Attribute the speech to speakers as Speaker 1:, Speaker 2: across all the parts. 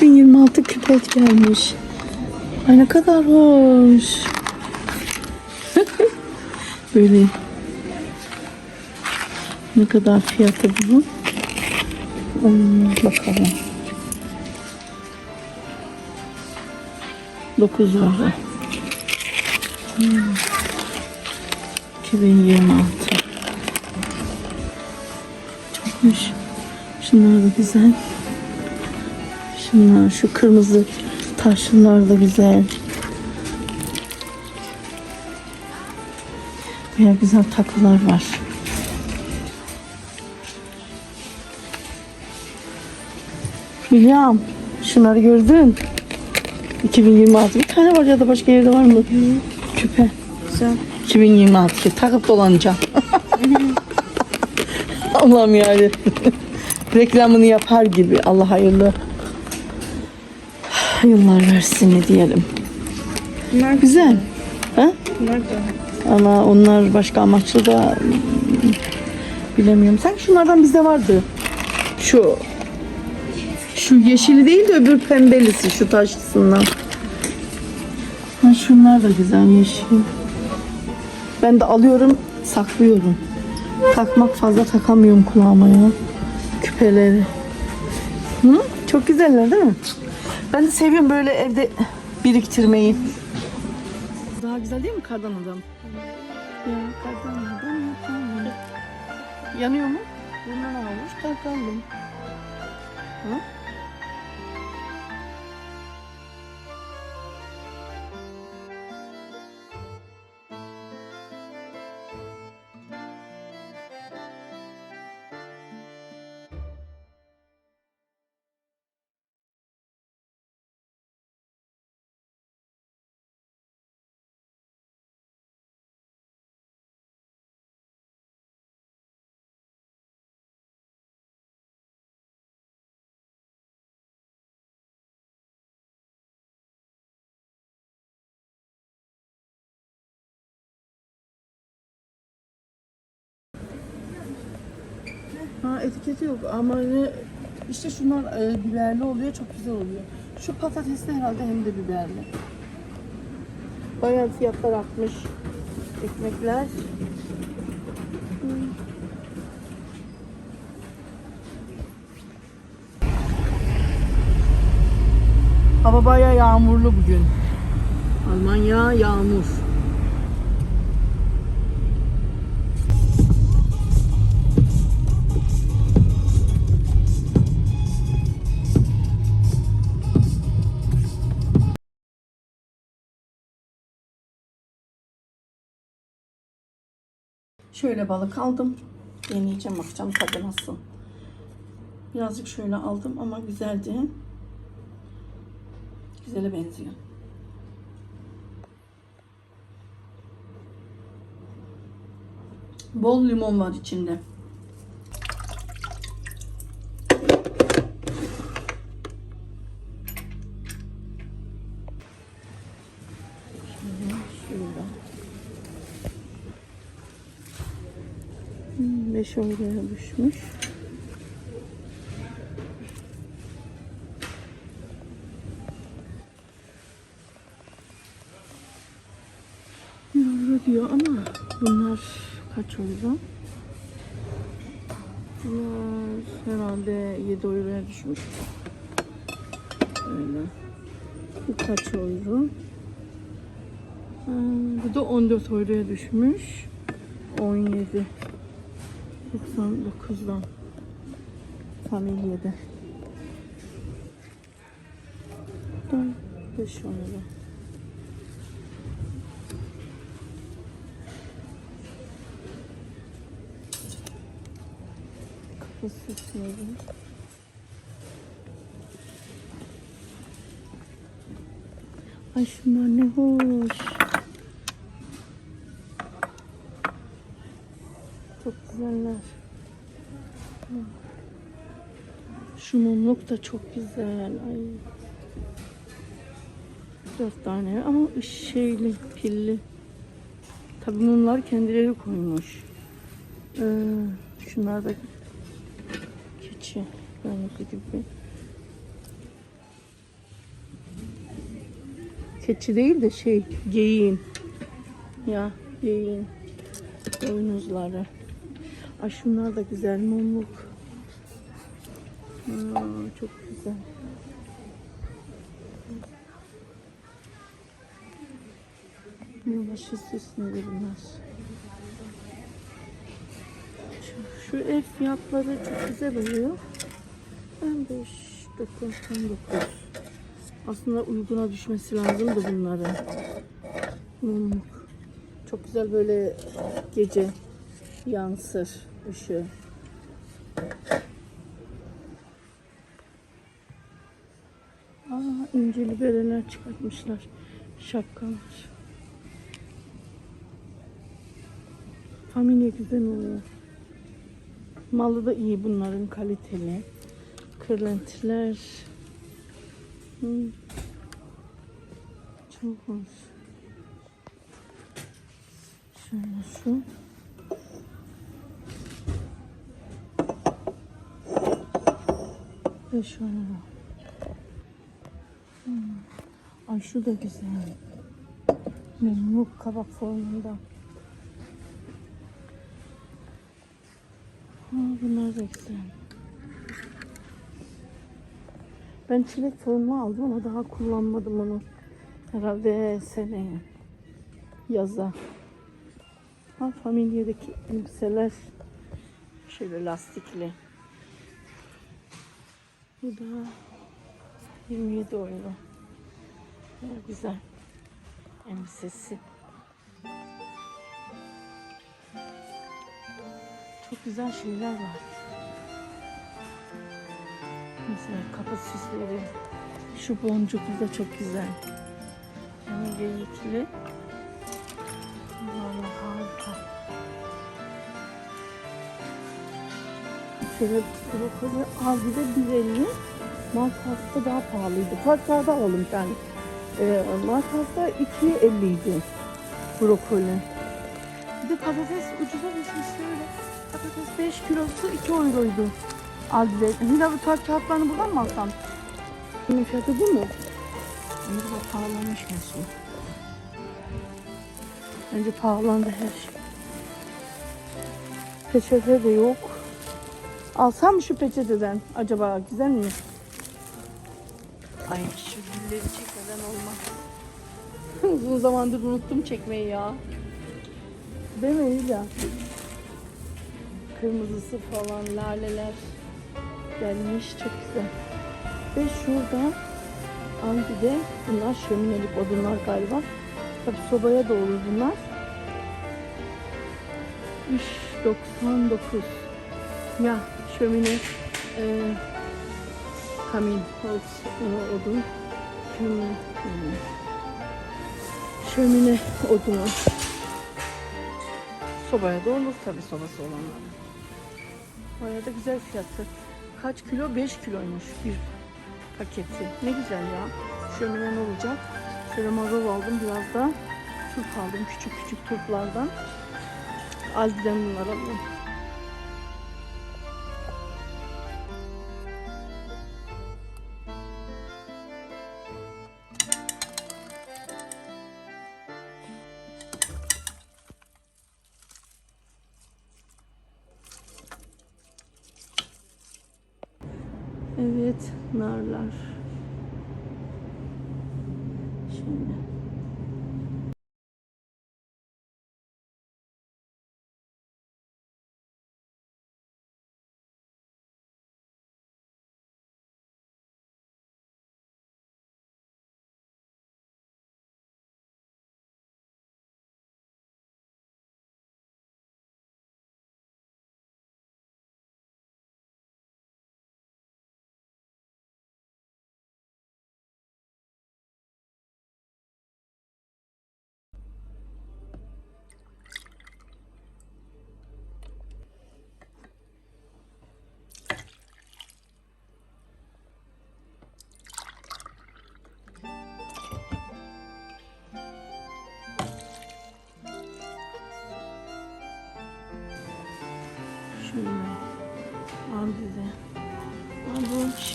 Speaker 1: 3026 küpet gelmiş. Ay ne kadar hoş. Böyle. Ne kadar fiyatı bunun? Hmm, bakalım. 9 euro. Hmm. 2026. Çokmuş. Şunlar da güzel. Şunlar şu kırmızı taşlılar da güzel. Baya güzel takılar var. William, şunları gördün. 2026 bir tane var ya da başka yerde var mı? Küpe.
Speaker 2: Güzel.
Speaker 1: 2026 takıp dolanacağım. Allah'ım yani. Reklamını yapar gibi. Allah hayırlı yıllar versin ne diyelim.
Speaker 2: Bunlar
Speaker 1: Güzel. Ha?
Speaker 2: Bunlar da.
Speaker 1: Ama onlar başka amaçlı da bilemiyorum. Sanki şunlardan bizde vardı. Şu şu yeşili değil de öbür pembelisi şu taşlısından. Ha şunlar da güzel yeşil. Ben de alıyorum, saklıyorum. Takmak fazla takamıyorum kulağıma ya. Küpeleri. Hı? Çok güzeller değil mi? Ben de seviyorum böyle evde biriktirmeyi. Daha güzel değil mi kardan adam? Ya kardan adam yapalım. Yanıyor mu? Bundan almış takalım. Hı? Etiketi yok ama işte şunlar e, biberli oluyor çok güzel oluyor. Şu patatesli herhalde hem de biberli. Bayağı fiyatlar artmış. Ekmekler. Hava bayağı yağmurlu bugün. Almanya yağmur. Şöyle balık aldım. Deneyeceğim bakacağım tadı nasıl. Birazcık şöyle aldım ama güzeldi. Güzele benziyor. Bol limon var içinde. 5 euroya düşmüş. Euro diyor ama bunlar kaç euro? Bunlar herhalde 7 euroya düşmüş. Öyle. Bu kaç euro? Ha, bu da 14 euroya düşmüş. 17. 99'dan tam 57. Tam 5 euro. Kafası neydi? Ay şunlar ne hoş. Çok güzeller. Şu mumluk da çok güzel. Ay. Dört tane ama şeyli, pilli. Tabii mumlar kendileri koymuş. Ee, şunlar da keçi. Görüntü gibi. Keçi değil de şey geyiğin. Ya geyiğin. Boynuzları. Ay şunlar da güzel mumluk. Aa, çok güzel. Yılbaşı süsleri bunlar. Şu, şu ev fiyatları çok güzel oluyor. 15, 9, 19. Aslında uyguna düşmesi lazımdı bunların. Mumluk. Çok güzel böyle gece yansır ışığı. Aa, inceli bereler çıkartmışlar. Şapkalar. Familya güzel oluyor. Malı da iyi bunların kaliteli. Kırlentiler. Hmm. Çok hoş. Şöyle şu. Ve şöyle. Hmm. Ay şu da güzel. Memluk kabak formunda. Ha, bunlar da güzel. Ben çilek formu aldım ama daha kullanmadım onu. Herhalde seneye. Yaza. Ha, familyadaki elbiseler şöyle lastikli. Bu da 27 euro. Ne güzel. Elbisesi. Çok güzel şeyler var. Mesela kapı süsleri. Şu boncuklu da çok güzel. Yani geyikli. Şöyle brokoli Aldi'de 1.50. Markas'ta daha pahalıydı. Farklarda alalım bir tane. Ee, Markas'ta 2.50 idi brokoli. Bir de patates ucuza düşmüş şöyle. Patates 5 kilosu 2 euroydu. Aldi'de. Hilal bu kağıtlarını buradan mı alsam? Bunun fiyatı bu mu? Bunu da pahalanmış mesela. Bence pahalandı her şey. Peçete de yok. Alsam mı şu peçeteden? Acaba güzel mi? Ay şu gülleri çekmeden olmaz. Uzun zamandır unuttum çekmeyi ya. Değil mi Hülya? Kırmızısı falan, laleler gelmiş. Çok güzel. Ve şurada Andi'de bunlar şöminelik odunlar galiba. Tabi sobaya doğru bunlar. İş 99. Ya şömine e, kamin odun şömine, şömine şömine odunu sobaya da olur tabi sobası olanlar. Bayağı da güzel fiyatı. Kaç kilo? 5 kiloymuş bir paketi. Ne güzel ya. Şöminen olacak. Şöyle marul aldım biraz da. Turp aldım küçük küçük turplardan. Aldi'den bunlar alıyorum.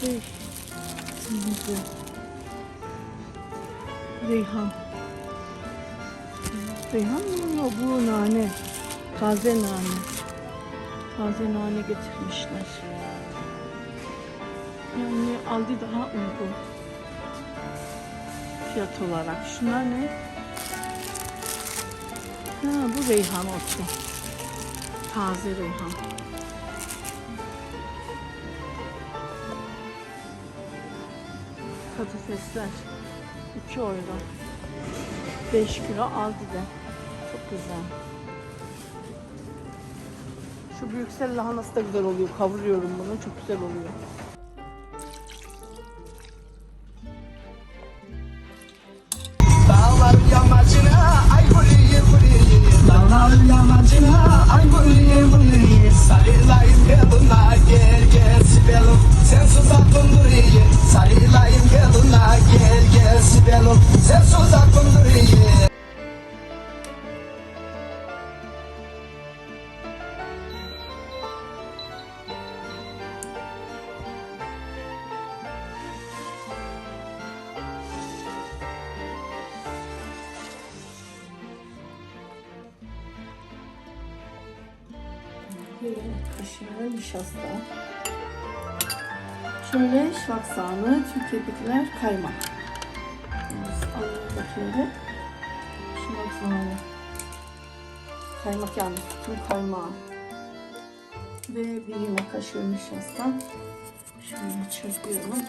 Speaker 1: Şey. Neydi? Reyhan. Reyhan mı? Yok, Bu nane. Taze nane. Taze nane getirmişler. Yani Aldi daha uygun. Fiyat olarak. Şunlar ne? Ha, bu reyhan otu. Taze reyhan. Patatesler 2 euro. 5 kilo Aldi'de. Çok güzel. Şu Brüksel lahanası da güzel oluyor. Kavuruyorum bunu. Çok güzel oluyor. Nişasta. Şöyle şlaksanı, Türkiye'dekiler kaymak. Alalım bakayım Şlaksanı. Kaymak yani sütün kaymağı. Ve bir yemek kaşığı nişasta. Şöyle çırpıyorum.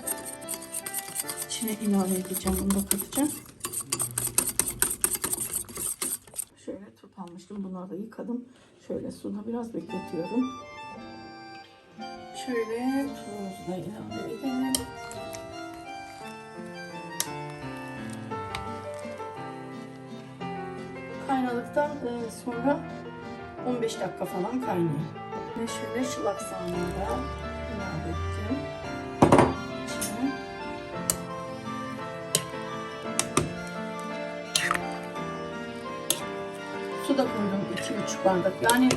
Speaker 1: İçine ilave edeceğim, bunu da katacağım. Şöyle turp almıştım. Bunları da yıkadım. Şöyle suda biraz bekletiyorum. Şöyle tuzumuzu da ilave edelim. Kaynadıktan e, sonra 15 dakika falan kaynıyor. Ve şöyle şılak sarmını da ilave ettim. Su da koydum 2-3 bardak. Yani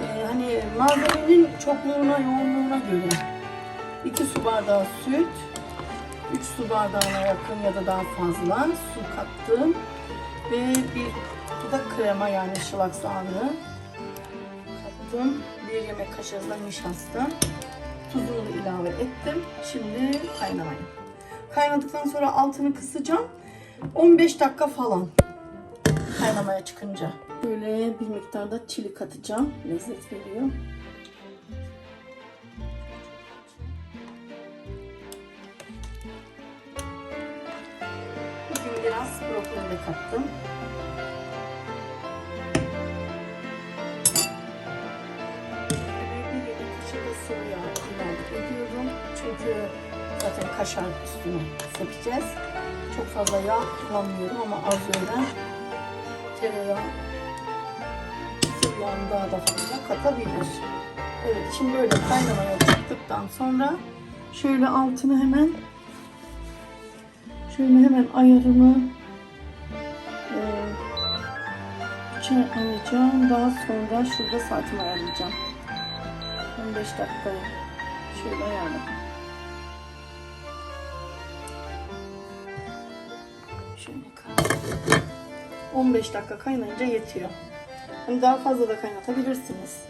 Speaker 1: e, hani malzemenin çokluğuna, yoğunluğuna göre 2 su bardağı süt, 3 su bardağına yakın ya da daha fazla su kattım ve bir kutu da krema yani şılak sarı kattım. Bir yemek kaşığı da nişasta. Tuzunu ilave ettim. Şimdi kaynamaya. Kaynadıktan sonra altını kısacağım. 15 dakika falan kaynamaya çıkınca. Böyle bir miktar da çili katacağım. Lezzet veriyor. Bugün biraz brokoli de kattım. Bir yemek kaşığı sıvı yağ ilave. Çünkü zaten kaşar üstüne sepeceğiz. Çok fazla yağ kullanmıyorum ama az öyle tereyağı sıvı yağını daha da fazla katabilir. Evet şimdi böyle kaynamaya çıktıktan sonra şöyle altını hemen şöyle hemen ayarını e, içine alacağım. Daha sonra şurada saatimi ayarlayacağım. 15 dakika şöyle ayarladım. 15 dakika kaynayınca yetiyor. Hani daha fazla da kaynatabilirsiniz.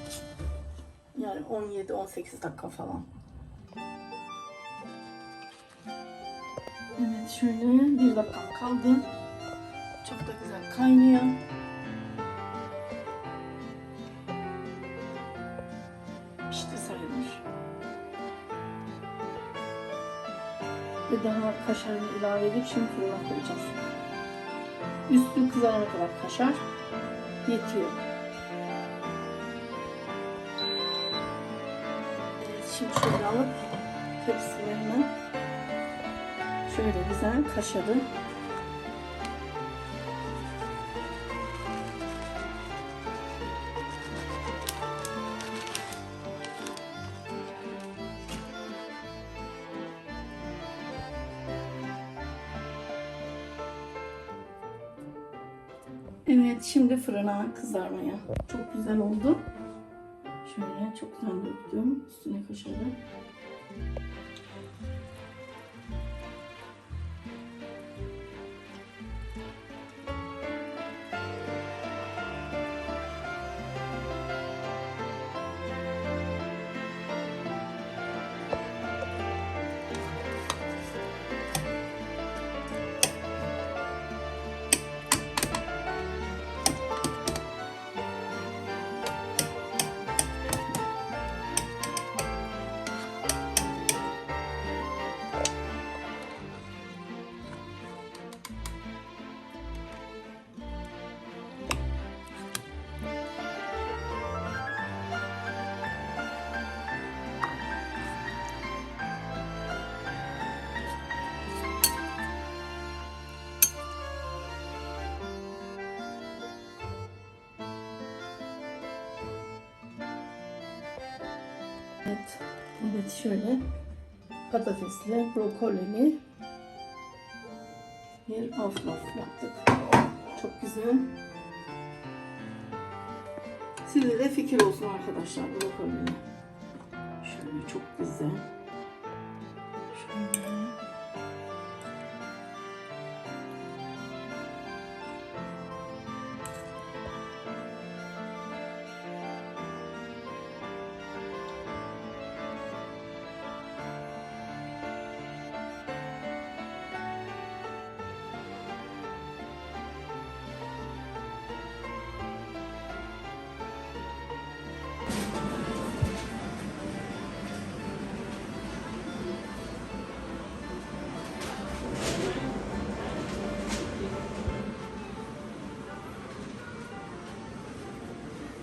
Speaker 1: Yani 17-18 dakika falan. Evet şöyle bir dakikam kaldı. Çok da güzel kaynıyor. Pişti sayılır. Ve daha kaşarını ilave edip şimdi fırına koyacağız. Üstü kızarana kadar kaşar yetiyor. Şimdi şöyle alıp tepsime hemen şöyle güzel kaşarı şimdi fırına kızarmaya. Çok güzel oldu. Şöyle çok güzel döktüm üstüne kaşarı. Evet şöyle patatesli, brokolili bir aflaf yaptık. Çok güzel. Size de fikir olsun arkadaşlar brokolili. Şöyle çok güzel.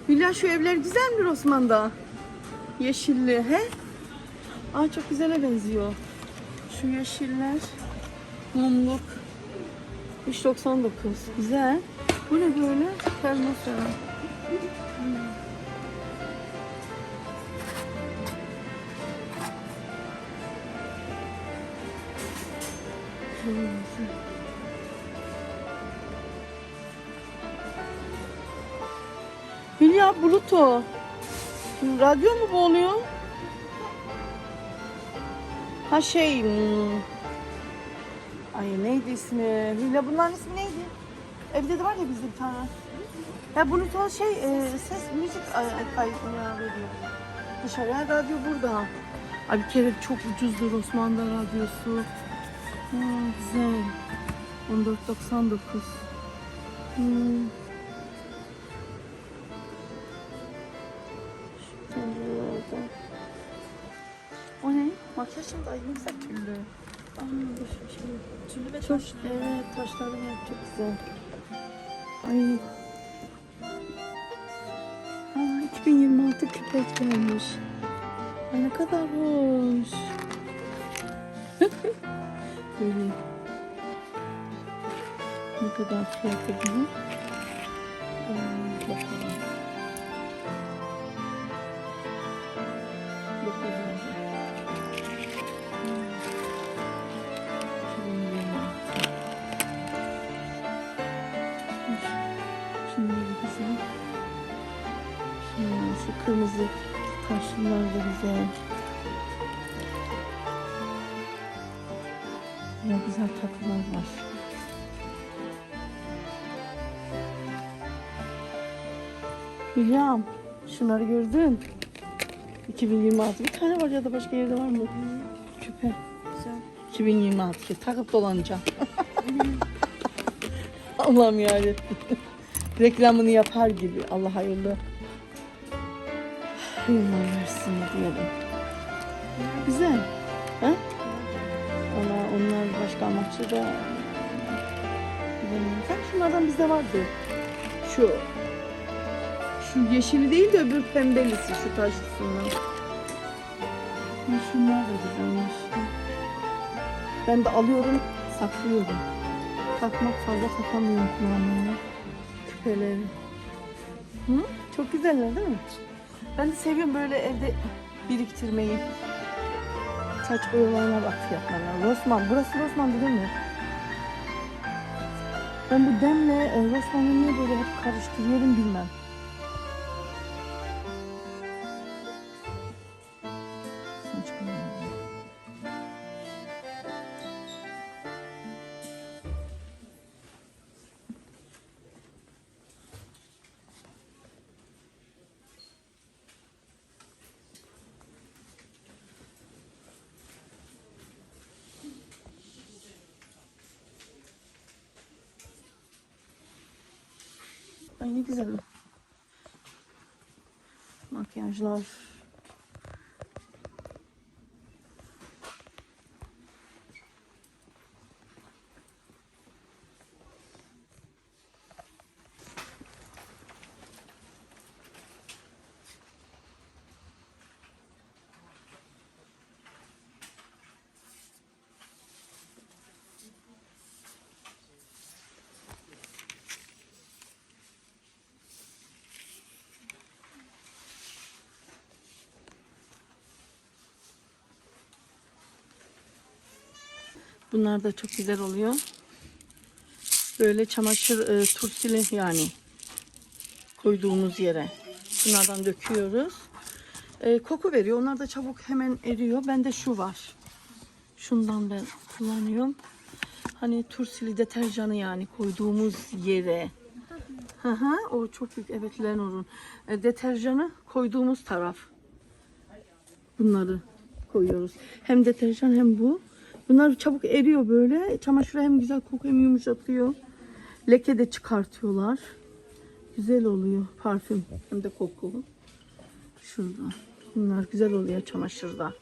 Speaker 1: Hülya şu evler güzel mi Osman'da? Yeşilli he? Aa çok güzele benziyor. Şu yeşiller. Mumluk. 3.99. Güzel. Bu ne böyle? Termosa. Güzel. Bluto. Radyo mu bu oluyor? Ha şey... hmm. Ay neydi ismi? Hülya bunların ismi neydi? Evde de var ya bizde bir tane. Ya Bluetooth şey e, ses müzik ay- kaydına veriyor. Dışarıya radyo burada. Ay bir kere çok ucuzdur Osmanlı radyosu. Ha, güzel. 14.99. Hmm. Ne güzel tüllü.
Speaker 3: Tüllü ve
Speaker 1: Çok evet taşları var çok güzel. Ay. Aa, 2026 küpet gelmiş. Ay ne kadar hoş. Böyle. Ne kadar fiyatı bunun? Taşlılar da güzel. Ya güzel takılar var. Hülyam, şunları gördün. 2026 bir tane var ya da başka yerde var mı? Küpe.
Speaker 3: Güzel.
Speaker 1: 2026 takıp dolanacağım. Allah'ım yarabbim. Reklamını yapar gibi. Allah hayırlı. Versin diyelim. Güzel. Ha? Valla onlar başka amaçlı da. Sanki şunlardan bizde vardı. Şu şu yeşili değil de öbür pembelisi şu taşlısından. Şunlar da güzelmiş. Ben de alıyorum, saklıyorum. Takmak fazla takamıyorum kullanmaya. Küpeleri. Hı? Çok güzeller değil mi? Ben de seviyorum böyle evde biriktirmeyi. Saç boyalarına bak fiyatlarına. Rosman, burası Rosman değil mi? Ben bu demle e, Rosman'ı niye böyle hep karıştırıyorum bilmem. Ay ne güzel. Makyajlar. Bunlar da çok güzel oluyor. Böyle çamaşır e, tursili yani koyduğumuz yere. Bunlardan döküyoruz. E, koku veriyor. Onlar da çabuk hemen eriyor. Bende şu var. Şundan ben kullanıyorum. Hani tursili deterjanı yani koyduğumuz yere. Hı hı, o çok büyük. Evet Lenor'un. E, deterjanı koyduğumuz taraf. Bunları koyuyoruz. Hem deterjan hem bu. Bunlar çabuk eriyor böyle. Çamaşırı hem güzel koku hem yumuşatıyor. Leke de çıkartıyorlar. Güzel oluyor parfüm hem de koku. Şurada. Bunlar güzel oluyor çamaşırda.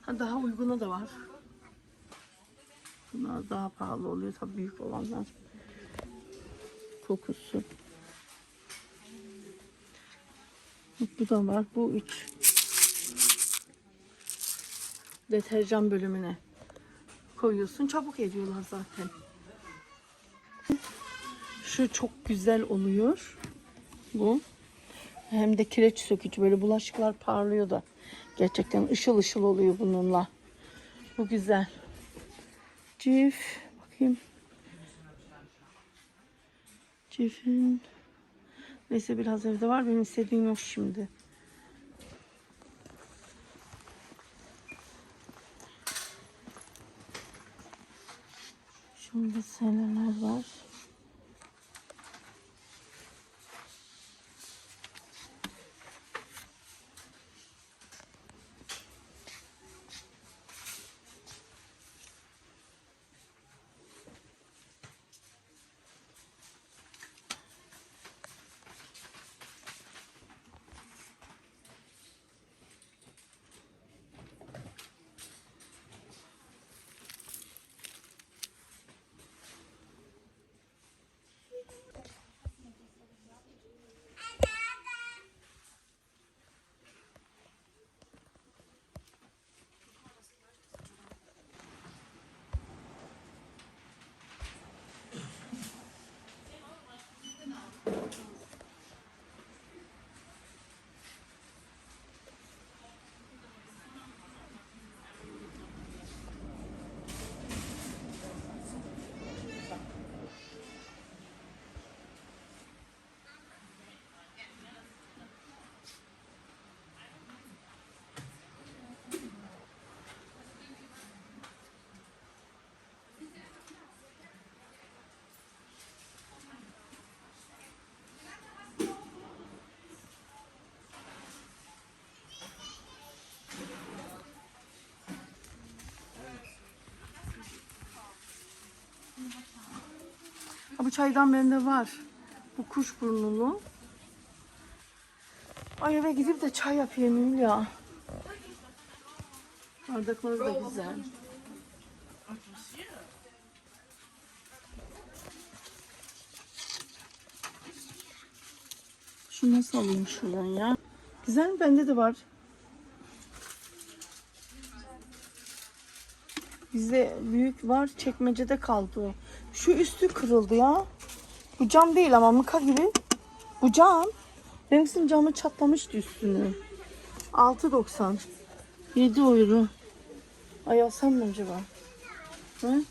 Speaker 1: Ha, daha uyguna da var. Bunlar daha pahalı oluyor tabii büyük olanlar. Kokusu. Bu da var. Bu üç. Deterjan bölümüne koyuyorsun. Çabuk eriyorlar zaten. Şu çok güzel oluyor. Bu. Hem de kireç sökücü. Böyle bulaşıklar parlıyor da. Gerçekten ışıl ışıl oluyor bununla. Bu güzel. Cif. Bakayım. Cif'in. Neyse biraz evde var. Benim istediğim yok şimdi. Şurada seneler var. Ha, bu çaydan bende var. Bu kuş burnulu. Ay eve gidip de çay yapayım ya. Bardakları da güzel. Şu nasıl alayım şuradan ya? Güzel? Bende de var. Bizde büyük var. Çekmecede kaldı. Şu üstü kırıldı ya. Bu cam değil ama mıka gibi. Bu cam. Benimkisinin camı çatlamıştı üstünü. 6.90. 7 euro. Ay alsam mı acaba? Hı?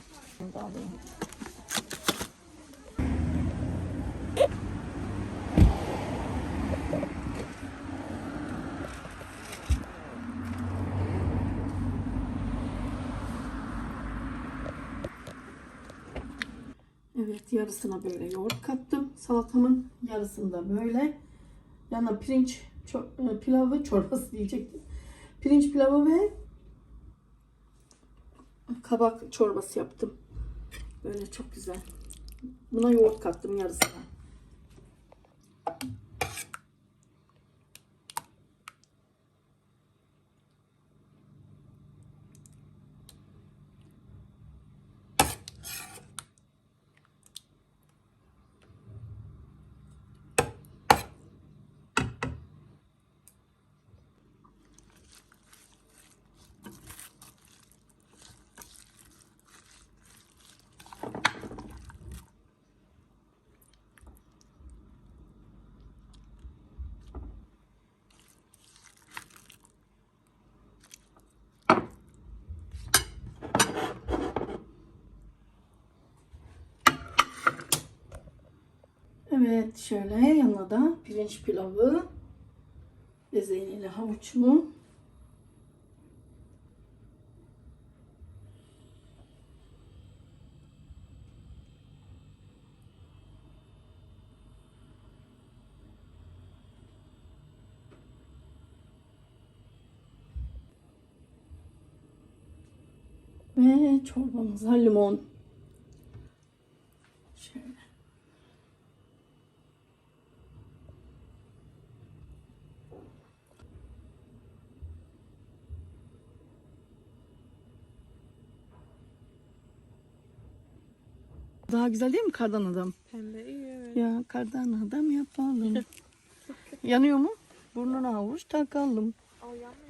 Speaker 1: Evet yarısına böyle yoğurt kattım. Salatamın yarısında böyle. Yanına pirinç ço- e, pilavı çorbası diyecektim. Pirinç pilavı ve kabak çorbası yaptım. Böyle çok güzel. Buna yoğurt kattım yarısına. Evet şöyle yanına da pirinç pilavı. Bezelye havuçlu. Ve çorbamıza limon. Şöyle. Daha güzel değil mi kardan adam?
Speaker 3: Pembe iyi evet.
Speaker 1: Ya kardan adam yapalım. Yanıyor mu? Burnuna avuç takalım.
Speaker 3: O yanmıyor.